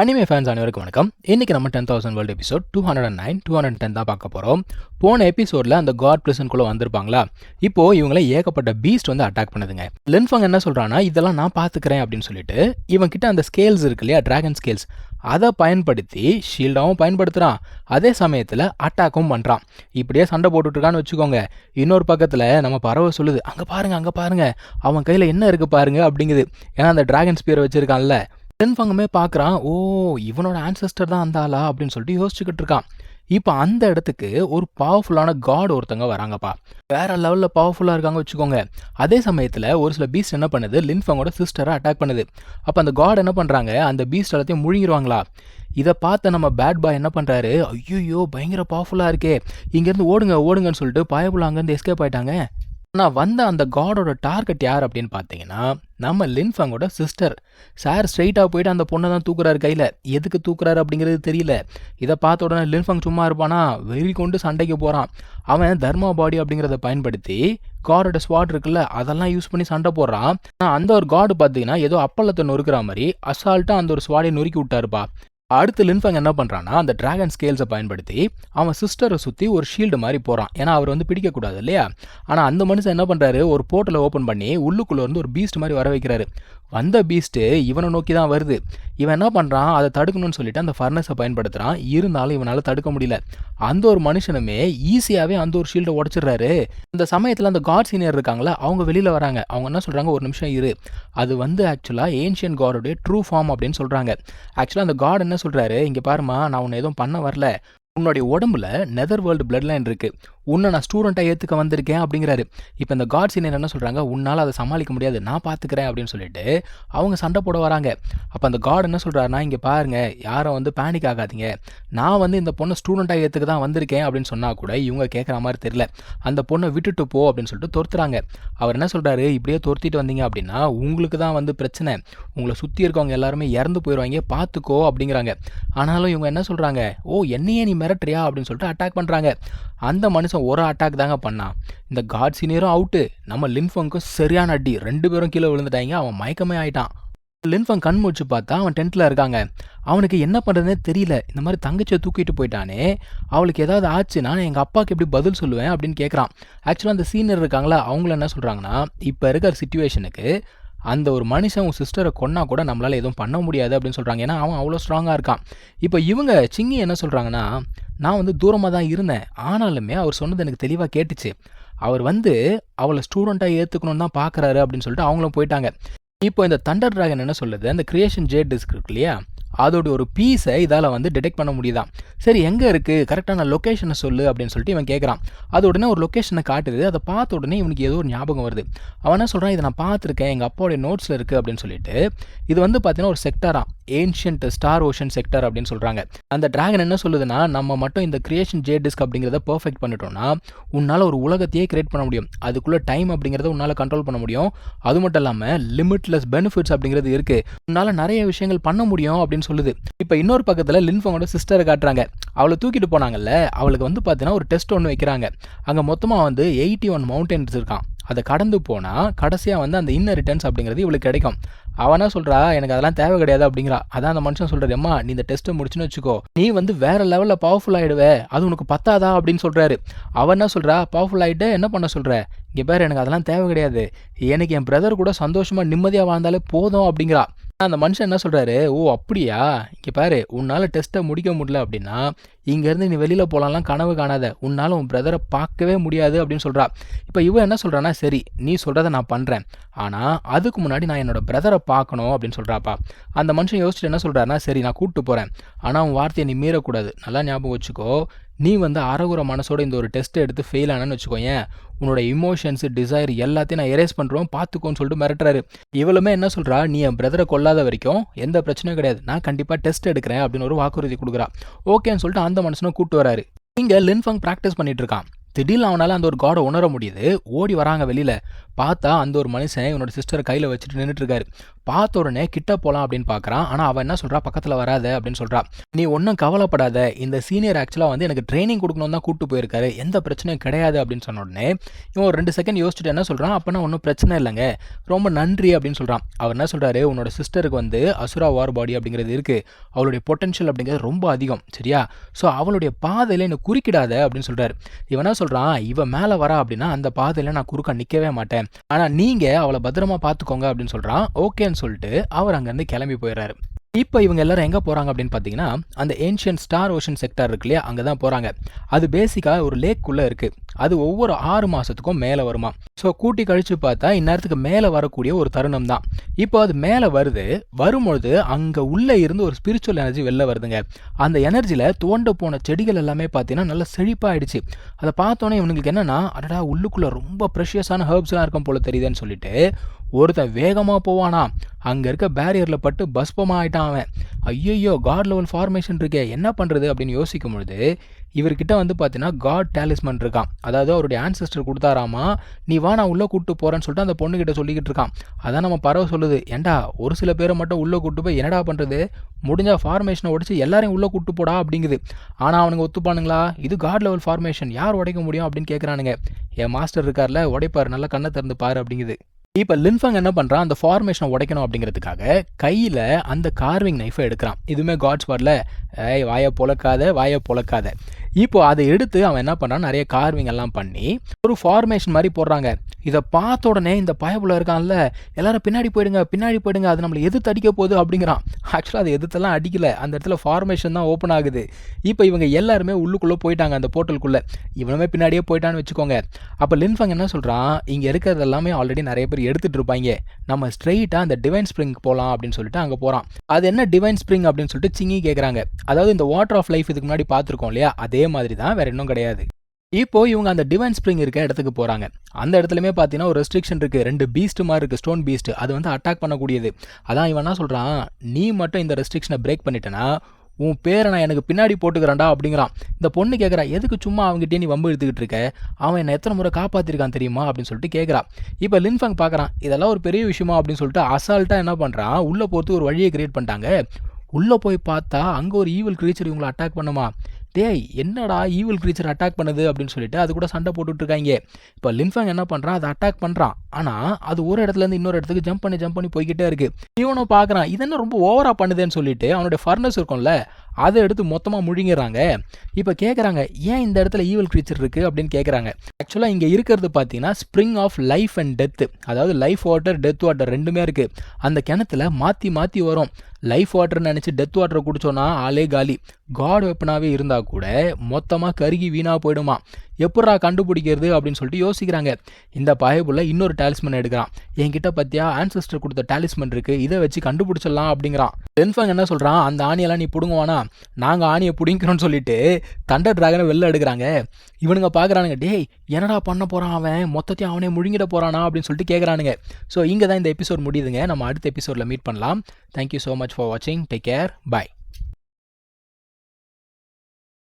Anime fans அனைவருக்கும் வணக்கம். இன்னைக்கு நம்ம ten thousand world episode two hundred and nine two hundred ten தான் பார்க்க போகிறோம் போன எபிசோடில் அந்த காட் பிரிசனுக்குள்ளே வந்திருப்பாங்களா? இப்போ இவங்கள ஏகப்பட்ட பீஸ்ட் வந்து அட்டாக் பண்ணுதுங்க. லென்ஃபங் என்ன சொல்கிறான்னா இதெல்லாம் நான் பார்த்துக்கிறேன் அப்படின்னு சொல்லிட்டு இவன் கிட்ட அந்த ஸ்கேல்ஸ் இருக்கு இல்லையா டிராகன் ஸ்கேல்ஸ் அதை பயன்படுத்தி ஷீல்டாகவும் பயன்படுத்துகிறான் அதே சமயத்தில் அட்டாக்கும் பண்ணுறான் இப்படியே சண்டை போட்டுட்டுருக்கான்னு வச்சுக்கோங்க. இன்னொரு பக்கத்தில் நம்ம பறவை சொல்லுது அங்கே பாருங்கள் அங்கே பாருங்கள் அவன் கையில் என்ன இருக்குது பாருங்க அப்படிங்குது. ஏன்னா அந்த டிராகன் ஸ்பியர் வச்சுருக்கான்ல. தென்ஃபங்கமே பார்க்குறான் ஓ இவனோட ஆன்சஸ்டர் தான் அந்த ஆளா? அப்படின்னு சொல்லிட்டு யோசிச்சுக்கிட்டு இருக்கான். இப்போ அந்த இடத்துக்கு ஒரு பவர்ஃபுல்லான காட் ஒருத்தங்க வராங்கப்பா. வேற லெவலில் பவர்ஃபுல்லாக இருக்காங்க வச்சுக்கோங்க. அதே சமயத்தில் ஒரு சில பீஸ்ட் என்ன பண்ணுது? லின்ஃபங்கோட சிஸ்டரை அட்டாக் பண்ணுது. அப்போ அந்த காட் என்ன பண்ணுறாங்க அந்த பீஸ்ட் எல்லாத்தையும் முழுங்கிடுவாங்களா இதை பார்த்த நம்ம பேட் பாய் என்ன பண்ணுறாரு ஐயோ பயங்கர பவர்ஃபுல்லாக இருக்கே. இங்கேருந்து ஓடுங்க ஓடுங்கன்னு சொல்லிட்டு பயப்புள்ள அங்கேருந்து எஸ்கேப் ஆயிட்டாங்க. ஆனால் வந்த அந்த காடோட டார்கெட் யார் அப்படின்னு பார்த்தீங்கன்னா நம்ம லின்ஃபங்கோட சிஸ்டர். சார் ஸ்ட்ரைட்டாக போயிட்டு அந்த பொண்ணை தான் தூக்குறாரு கையில். எதுக்கு தூக்குறாரு அப்படிங்கிறது தெரியல. இதை பார்த்த உடனே லின்ஃபங் சும்மா இருப்பானா? வெறி கொண்டு சண்டைக்கு போகிறான் அவன் தர்மா பாடி அப்படிங்கிறத பயன்படுத்தி காடோட ஸ்வாட் இருக்குல்ல அதெல்லாம் யூஸ் பண்ணி சண்டை போடுறான். ஆனால் அந்த ஒரு காடு பார்த்தீங்கன்னா ஏதோ அப்பளத்தை நொறுக்கிற மாதிரி அசால்ட்டாக அந்த ஒரு ஸ்வாடை நொறுக்கி விட்டாருப்பா. அடுத்து லின்ஃபங் என்ன பண்ணுறான்னா அந்த டிராகன் ஸ்கேல்ஸை பயன்படுத்தி அவன் சிஸ்டரை சுற்றி ஒரு ஷீல்டு மாதிரி போகிறான் ஏன்னா அவர் வந்து பிடிக்கக்கூடாது இல்லையா? ஆனால் அந்த மனுஷன் என்ன பண்ணுறாரு ஒரு போர்ட்டலை ஓப்பன் பண்ணி உள்ளுக்குள்ளே இருந்து ஒரு பீஸ்ட் மாதிரி வர வைக்கிறாரு. வந்த பீஸ்ட்டு இவனை நோக்கி தான் வருது. இவன் என்ன பண்ணுறான் அதை தடுக்கணும்னு சொல்லிட்டு அந்த ஃபர்னஸை பயன்படுத்துகிறான் இருந்தாலும் இவனால் தடுக்க முடியல. அந்த ஒரு மனுஷனுமே ஈஸியாகவே அந்த ஒரு ஷீல்டை உடச்சிடுறாரு. அந்த சமயத்தில் அந்த காட் சீனியர் இருக்காங்களா அவங்க வெளியில் வராங்க. அவங்க என்ன சொல்கிறாங்க ஒரு நிமிஷம் இரு. அது வந்து ஆக்சுவலாக ஏன்ஷியன் காடோடைய ட்ரூ ஃபார்ம் அப்படின்னு சொல்கிறாங்க ஆக்சுவலாக அந்த காட் என்ன சொல்கிறாரு இங்கே பாருமா நான் உன்னை எதுவும் பண்ண வரல. உன்னுடைய உடம்புல நெதர் வேர்ல்டு பிளட் லைன் இருக்கு. உன்னை நான் ஸ்டூடெண்ட்டாக ஏற்றுக்க வந்திருக்கேன் அப்படிங்கிறாரு. இப்போ இந்த காட் சீனியர் என்ன சொல்கிறாங்க உன்னால் அதை சமாளிக்க முடியாது. நான் பார்த்துக்கிறேன் அப்படின்னு சொல்லிட்டு அவங்க சண்டை போட வராங்க. அப்போ அந்த காட் என்ன சொல்கிறாருன்னா இங்கே பாருங்கள் யாரும் வந்து பேனிக் ஆகாதீங்க. நான் வந்து இந்த பொண்ணை ஸ்டூடெண்ட்டாக ஏற்றுக்க தான் வந்திருக்கேன் அப்படின்னு சொன்னால் கூட இவங்க கேட்குற மாதிரி தெரியல. அந்த பொண்ணை விட்டுட்டு போ அப்படின்னு சொல்லிட்டு துரத்துறாங்க. அவர் என்ன சொல்கிறாரு இப்படியே துரத்திட்டு வந்தீங்க அப்படின்னா உங்களுக்கு தான் வந்து பிரச்சனை. உங்களை சுற்றி இருக்கவங்க எல்லாருமே இறந்து போயிடுவாங்க பார்த்துக்கோ அப்படிங்கிறாங்க. ஆனாலும் இவங்க என்ன சொல்கிறாங்க ஓ என்னையே நீ மிரட்டுறியா? அப்படின்னு சொல்லிட்டு அட்டாக் பண்ணுறாங்க அந்த மனுஷன் ஒரு அட்டாக் தாங்க பண்ணான். இந்த காட் சீனியரும் அவுட்டு நம்ம லின்ஃபங்க்கும் சரியான அடி. ரெண்டு பேரும் கீழே விழுந்துட்டாங்க. அவன் மயக்கமே ஆயிட்டான். லின்ஃபங் கண் முடிச்சு பார்த்தா அவன் டென்ட்டில் இருக்காங்க. அவனுக்கு என்ன பண்ணுறதுனே தெரியல. இந்த மாதிரி தங்கச்சியை தூக்கிட்டு போயிட்டானே. அவளுக்கு ஏதாவது ஆச்சுன்னா நான் எங்கள் அப்பாவுக்கு எப்படி பதில் சொல்லுவேன் அப்படின்னு கேட்குறான் ஆக்சுவலாக அந்த சீனியர் இருக்காங்களா? அவங்கள என்ன சொல்கிறாங்கன்னா இப்போ இருக்கிற சுச்சுவேஷனுக்கு அந்த ஒரு மனுஷன் உன் சிஸ்டரை கொன்னா கூட நம்மளால் எதுவும் பண்ண முடியாது அப்படின்னு சொல்கிறாங்க ஏன்னா அவன் அவ்வளோ ஸ்ட்ராங்காக இருக்கான். இப்போ இவங்க சிங்கி என்ன சொல்கிறாங்கன்னா நான் வந்து தூரமாக தான் இருந்தேன். ஆனாலுமே அவர் சொன்னது எனக்கு தெளிவாக கேட்டுச்சு. அவர் வந்து அவளை ஸ்டூடெண்ட்டாக ஏற்றுக்கணும்னு தான் பார்க்குறாரு அப்படின்னு சொல்லிட்டு அவங்களும் போயிட்டாங்க. இப்போ இந்த தண்டர் ட்ராகன் என்ன சொல்லுது? அந்த கிரியேஷன் ஜே டிஸ்க் இருக்கு இல்லையா? அதோட ஒரு பீஸை இதால் வந்து டிடெக்ட் பண்ண முடியுதான் சரி எங்கே இருக்குது கரெக்டான லொக்கேஷனை சொல்லு அப்படின்னு சொல்லிட்டு இவன் கேட்குறான் அது உடனே ஒரு லொக்கேஷனை காட்டுது. அதை பார்த்த உடனே இவனுக்கு ஏதோ ஒரு ஞாபகம் வருது. அவன் என்ன சொல்கிறான் இதை நான் பார்த்துருக்கேன். எங்கள் அப்பாவுடைய நோட்ஸில் இருக்குது அப்படின்னு சொல்லிட்டு இது வந்து பார்த்தீங்கன்னா ஒரு செக்டராக ஏன்ஷியன்ட் ஸ்டார் ஓஷன் செக்டர் அப்படின்னு சொல்கிறாங்க அந்த ட்ராகன் என்ன சொல்லுதுன்னா நம்ம மட்டும் இந்த கிரியேஷன் ஜே டிஸ்க் அப்படிங்கிறத பர்ஃபெக்ட் பண்ணிட்டோம்னா உன்னால் ஒரு உலகத்தையே கிரியேட் பண்ண முடியும். அதுக்குள்ளே டைம் அப்படிங்கிறத உன்னால் கண்ட்ரோல் பண்ண முடியும். அது மட்டும் இல்லாமல் லிமிட்லெஸ் பெனிஃபிட்ஸ் அப்படிங்கிறது இருக்குது உன்னால் நிறைய விஷயங்கள் பண்ண முடியும் அப்படின்னு சொல்லுது. இப்போ இன்னொரு பக்கத்தில் லின்ஃபங்கோட சிஸ்டரை காட்டுறாங்க. அவளை தூக்கிட்டு போனாங்கல்ல அவளுக்கு வந்து பார்த்தீங்கன்னா ஒரு டெஸ்ட் ஒன்று வைக்கிறாங்க. அங்கே மொத்தமாக வந்து எயிட்டி ஒன் மவுண்டன்ஸ் இருக்கான். அதை கடந்து போனால் கடைசியாக வந்து அந்த இன்னர் ரிட்டர்ன்ஸ் அப்படிங்கிறது இவளுக்கு கிடைக்கும். அவனா சொல்கிறா எனக்கு அதெல்லாம் தேவை கிடையாது அப்படிங்கிறா. அதான் அந்த மனுஷன் சொல்கிறது அம்மா நீ இந்த டெஸ்ட்டை முடிச்சுன்னு வச்சுக்கோ. நீ வந்து வேற லெவலில் பவர்ஃபுல் ஆகிடுவே அது உனக்கு பத்தாதா? அப்படின்னு சொல்கிறாரு அவன் என்ன சொல்கிறா பவர்ஃபுல் ஆகிட்டு என்ன பண்ண சொல்கிற இங்கே பேர் எனக்கு அதெல்லாம் தேவை கிடையாது. எனக்கு என் பிரதர் கூட சந்தோஷமாக நிம்மதியாக வாழ்ந்தாலே போதும் அப்படிங்கிறா. அந்த மனுஷன் என்ன சொல்கிறாரு ஓ அப்படியா? இங்கே பாரு உன்னால் டெஸ்ட்டை முடிக்க முடியல அப்படின்னா இங்கேருந்து நீ வெளியில் போகலாம்லாம் கனவு காணாத. உன்னால் உன் பிரதரை பார்க்கவே முடியாது அப்படின்னு சொல்கிறா இப்போ இவன் என்ன சொல்கிறான்னா சரி நீ சொல்கிறத நான் பண்ணுறேன் ஆனால் அதுக்கு முன்னாடி நான் என்னோட பிரதரை பார்க்கணும் அப்படின்னு சொல்கிறாப்பா அந்த மனுஷன் யோசிச்சுட்டு என்ன சொல்கிறாருன்னா சரி நான் கூப்பிட்டு போகிறேன் ஆனால் உன் வார்த்தையை நீ மீறக்கூடாது. நல்லா ஞாபகம் வச்சுக்கோ. நீ வந்து அறகுற மனசோட இந்த ஒரு டெஸ்ட் எடுத்து ஃபெயில் ஆனன்னு வச்சுக்கோயேன் உன்னோட இமோஷன்ஸ் டிசைர் எல்லாத்தையும் நான் எரேஸ் பண்ணுறோம் பார்த்துக்கோன்னு சொல்லிட்டு மிரட்டுறாரு. இவளுமே என்ன சொல்கிறா நீ என் பிரதரை கொல்லாத வரைக்கும் எந்த பிரச்சனையும் கிடையாது. நான் கண்டிப்பாக டெஸ்ட் எடுக்கிறேன் அப்படின்னு ஒரு வாக்குறுதி கொடுக்குறா. ஓகேன்னு சொல்லிட்டு அந்த மனுஷனும் கூப்பிட்டு வராரு. இங்கே லின்ஃபங் ப்ராக்டிஸ் பண்ணிட்டு இருக்கான். திடீர்னு அவனால் அந்த ஒரு காடை உணர முடியுது. ஓடி வராங்க வெளியில். பார்த்தா அந்த ஒரு மனுஷன் இவனோட சிஸ்டரை கையில் வச்சுட்டு நின்றுட்டு இருக்காரு. பார்த்த உடனே கிட்ட போகலாம் அப்படின்னு பார்க்குறான். ஆனால் அவன் என்ன சொல்கிறா பக்கத்தில் வராத அப்படின்னு சொல்கிறா நீ ஒன்றும் கவலைப்படாத. இந்த சீனியர் ஆக்சுவலாக வந்து எனக்கு ட்ரைனிங் கொடுக்கணும் தான் கூப்பிட்டு போயிருக்காரு. எந்த பிரச்சனையும் கிடையாது அப்படின்னு சொன்ன உடனே இவன் ஒரு ரெண்டு செகண்ட் யோசிச்சுட்டு என்ன சொல்கிறான் அப்போனா ஒன்றும் பிரச்சனை இல்லைங்க. ரொம்ப நன்றி அப்படின்னு சொல்கிறான் அவர் என்ன சொல்கிறாரு உன்னோட சிஸ்டருக்கு வந்து அசுரா வார் பாடி அப்படிங்கிறது இருக்குது அவளுடைய பொட்டன்ஷியல் அப்படிங்கிறது ரொம்ப அதிகம். சரியா? ஸோ அவளுடைய பாதையில் என்னை குறுக்கிடாத அப்படின்னு சொல்கிறாரு இவன் என்ன சொல்கிறான் இவன் மேலே வரா அப்படின்னா அந்த பாதையில் நான் குறுக்க நிற்கவே மாட்டேன். ஆனால் நீங்கள் அவளை பத்திரமா பார்த்துக்கோங்க அப்படின்னு சொல்கிறான் ஓகேன்னு சொல்லிட்டு அவர் அங்கேருந்து கிளம்பி போயிடுறாரு. இப்போ இவங்க எல்லாரும் எங்கே போகிறாங்க அப்படின்னு பார்த்தீங்கன்னா அந்த ஏன்ஷியன் ஸ்டார் ஓஷன் செக்டர் இருக்கு இல்லையா அங்கே தான் போகிறாங்க அது பேசிக்காக ஒரு லேக்குள்ளே இருக்குது அது ஒவ்வொரு ஆறு மாதத்துக்கும் மேலே வருமா? ஸோ கூட்டி கழித்து பார்த்தா இந்நேரத்துக்கு மேலே வரக்கூடிய ஒரு தருணம் தான். இப்போ அது மேலே வருது வரும்பொழுது அங்கே உள்ளே இருந்து ஒரு ஸ்பிரிச்சுவல் எனர்ஜி வெளில வருதுங்க. அந்த எனர்ஜியில் தோண்ட போன செடிகள் எல்லாமே பார்த்தீங்கன்னா நல்லா செழிப்பாயிடுச்சு. அதை பார்த்தோன்னே இவனுங்களுக்கு என்னென்னா அடடா உள்ளுக்குள்ளே ரொம்ப ப்ரெஷியஸான ஹர்ப்ஸ்லாம் இருக்கும் போல தெரியுதுன்னு சொல்லிட்டு ஒருத்தன் வேகமாக போவானா? அங்கே இருக்க பேரியரில் பட்டு பஸ்பமாக ஆயிட்டான் அவன். ஐயையோ காட் லெவல் ஃபார்மேஷன் இருக்கே என்ன பண்ணுறது அப்படின்னு யோசிக்கும் பொழுது இவர்கிட்ட வந்து பார்த்தீங்கன்னா காட் டேலிஸ்மன் இருக்கான். அதாவது அவருடைய ஆன்சஸ்டர் கொடுத்தாராமா நீ வா நான் உள்ளே கூப்பிட்டு போகிறேன்னு சொல்லிட்டு அந்த பொண்ணுக்கிட்ட சொல்லிக்கிட்டு இருக்கான். அதான் நம்ம பறவை சொல்லுது ஏண்டா ஒரு சில பேரை மட்டும் உள்ளே கூப்பிட்டு போய் என்னடா பண்ணுறது முடிஞ்சால் ஃபார்மேஷனை உடைச்சு எல்லாரையும் உள்ளே கூப்பிட்டு போடா அப்படிங்குது. ஆனால் அவனுங்க ஒத்துப்பானுங்களா? இது காட் லெவல் ஃபார்மேஷன் யார் உடைக்க முடியும் அப்படின்னு கேட்குறானுங்க என் மாஸ்டர் இருக்கார்ல உடைப்பார் நல்லா கண்ணை திறந்து பாரு அப்படிங்குது. இப்போ லின்ஃபங் என்ன பண்ணுறான் அந்த ஃபார்மேஷனை உடைக்கணும் அப்படிங்கிறதுக்காக கையில் அந்த கார்விங் நைஃபை எடுக்கிறான். இதுவுமே காட்ஸ் வரல ஏய் வாயை பொழக்காத வாயை பொழக்காத இப்போ அதை எடுத்து அவன் என்ன பண்ணுறான் நிறைய கார்விங் எல்லாம் பண்ணி ஒரு ஃபார்மேஷன் மாதிரி போடுறாங்க. இதை பார்த்த உடனே இந்த பயபுல இருக்கான்ல எல்லாரும் பின்னாடி போயிடுங்க பின்னாடி போயிடுங்க அது நம்மளை எதிர்த்து அடிக்க போகுது அப்படிங்கிறான். ஆக்சுவலாக அது எதிர்த்தெல்லாம் அடிக்கல. அந்த இடத்துல ஃபார்மேஷன் தான் ஓப்பன் ஆகுது. இப்போ இவங்க எல்லாருமே உள்ளுக்குள்ளே போயிட்டாங்க அந்த போர்ட்டலுக்குள்ளே இவனுமே பின்னாடியே போயிட்டான்னு வச்சுக்கோங்க. அப்போ லின்ஃபங் என்ன சொல்கிறான் இங்கே இருக்கிறது எல்லாமே ஆல்ரெடி நிறைய பேர் எடுத்துகிட்டு இருப்பாங்க. நம்ம ஸ்ட்ரெயிட்டாக அந்த டிவைன் ஸ்ப்ரிங் போகலாம் அப்படின்னு சொல்லிட்டு அங்கே போகிறான் அது என்ன டிவைன் ஸ்ப்ரிங் அப்படின்னு சொல்லிட்டு சிங்கி கேட்குறாங்க அதாவது இந்த வாட்டர் ஆஃப் லைஃப் இதுக்கு முன்னாடி பார்த்துருக்கோம் இல்லையா? அதே மாதிரி தான் வேற இன்னும் கிடையாது. இப்போ இவங்க அந்த டிவைன் ஸ்ப்ரிங் இருக்க இடத்துக்கு போகிறாங்க அந்த இடத்துலையுமே பார்த்தீங்கன்னா ஒரு ரெஸ்ட்ரிக்ஷன் இருக்குது ரெண்டு பீஸ்ட் மாதிரி இருக்குது ஸ்டோன் பீஸ்ட் அது வந்து அட்டாக் பண்ணக்கூடியது. அதான் இவன் என்ன சொல்கிறான் நீ மட்டும் இந்த ரெஸ்ட்ரிக்ஷனை பிரேக் பண்ணிட்டேன்னா உன் பேரை நான் எனக்கு பின்னாடி போட்டுக்கிறேன்டா அப்படிங்கிறான். இந்த பொண்ணு கேட்குறா எதுக்கு சும்மா அவங்ககிட்டே நீ வம்பு எடுத்துக்கிட்டு இருக்க? அவன் என்னை எத்தனை முறை காப்பாற்றிருக்கான் தெரியுமா? அப்படின்னு சொல்லிட்டு கேட்குறா இப்போ லின்ஃபங் பார்க்குறான் இதெல்லாம் ஒரு பெரிய விஷயமா? அப்படின்னு சொல்லிட்டு அசால்ட்டாக என்ன பண்ணுறான் உள்ளே போகிறது ஒரு வழியை கிரியேட் பண்ணிட்டாங்க. உள்ளே போய் பார்த்தா அங்கே ஒரு ஈவில் க்ரீச்சர் இவங்களை அட்டாக் பண்ணுமா? டேய் என்னடா ஈவில் க்ரீச்சர் அட்டாக் பண்ணுது அப்படின்னு சொல்லிட்டு அது கூட சண்டை போட்டுட்ருக்காங்க இப்போ லின்ஃபாங் என்ன பண்ணுறான் அதை அட்டாக் பண்ணுறான் ஆனால் அது ஒரு இடத்துலேருந்து இன்னொரு இடத்துக்கு ஜம்ப் பண்ணி ஜம்ப் பண்ணி போய்கிட்டே இருக்குது இவனும் பார்க்குறான் இது என்ன ரொம்ப ஓவராக பண்ணுதுன்னு சொல்லிட்டு அவனுடைய ஃபர்னஸ் இருக்கும்ல அதை எடுத்து மொத்தமாக முழுங்கிறாங்க இப்போ கேட்குறாங்க ஏன் இந்த இடத்துல ஈவல் க்ரீச்சர் இருக்குது அப்படின்னு கேட்குறாங்க ஆக்சுவலாக இங்கே இருக்கிறது பார்த்தீங்கன்னா spring of life and death அதாவது லைஃப் வாட்டர் டெத் வாட்டர் ரெண்டுமே இருக்குது அந்த கிணத்துல மாற்றி மாற்றி வரும். லைஃப் வாட்டர் நினச்சி டெத் வாட்டரை குடிச்சோன்னா ஆளே காலி. காட் வெப்பனாகவே இருந்தால் கூட மொத்தமாக கருகி வீணாக போயிடுமா. எப்படா கண்டுபிடிக்கிறது அப்படின்னு சொல்லிட்டு யோசிக்கிறாங்க. இந்த பயபுள்ள இன்னொரு டாலிஸ்மன் எடுக்கிறான். என்கிட்ட பற்றியா ஆன்சஸ்டர் கொடுத்த டாலிஸ்மன் இருக்கு. இதை வச்சு கண்டுபிடிச்சிடலாம் அப்படிங்கிறான். டென்ஃபங் என்ன சொல்கிறான் அந்த ஆணியெல்லாம் நீ பிடுங்குவானா? நாங்கள் ஆணியை பிடிங்கிறோம்னு சொல்லிட்டு தண்டர் டிராகனை வெளில எடுக்கிறாங்க. இவனுங்க பார்க்குறானுங்க டேய் என்னடா பண்ண போகிறான் அவன்? மொத்தத்தையும் அவனே முழுங்கிட போகிறானா அப்படின்னு சொல்லிட்டு கேட்குறானுங்க ஸோ இங்கே தான் இந்த எபிசோட் முடியுதுங்க. நம்ம அடுத்த எபிசோடில் மீட் பண்ணலாம். Thank you so much for வாட்சிங் டேக் கேர் பாய்